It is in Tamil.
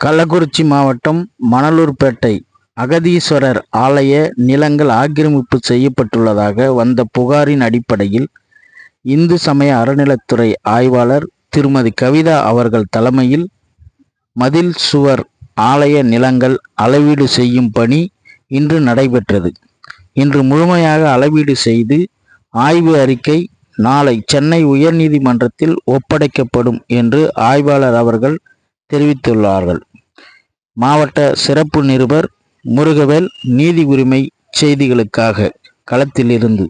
கள்ளக்குறிச்சி மாவட்டம் மணலூர்பேட்டை அகதீஸ்வரர் ஆலய நிலங்கள் ஆக்கிரமிப்பு செய்யப்பட்டுள்ளதாக வந்த புகாரின் அடிப்படையில் இந்து சமய அறநிலத்துறை ஆய்வாளர் திருமதி கவிதா அவர்கள் தலைமையில் மதில் சுவர் ஆலய நிலங்கள் அளவீடு செய்யும் பணி இன்று நடைபெற்றது. இன்று முழுமையாக அளவீடு செய்து ஆய்வு அறிக்கை நாளை சென்னை உயர்நீதிமன்றத்தில் ஒப்படைக்கப்படும் என்று ஆய்வாளர் அவர்கள் தெரிவித்துள்ளார்கள். மாவட்ட சிறப்பு நிருபர் முருகவேல் நீதி உரிமை செய்திகளுக்காக களத்திலிருந்து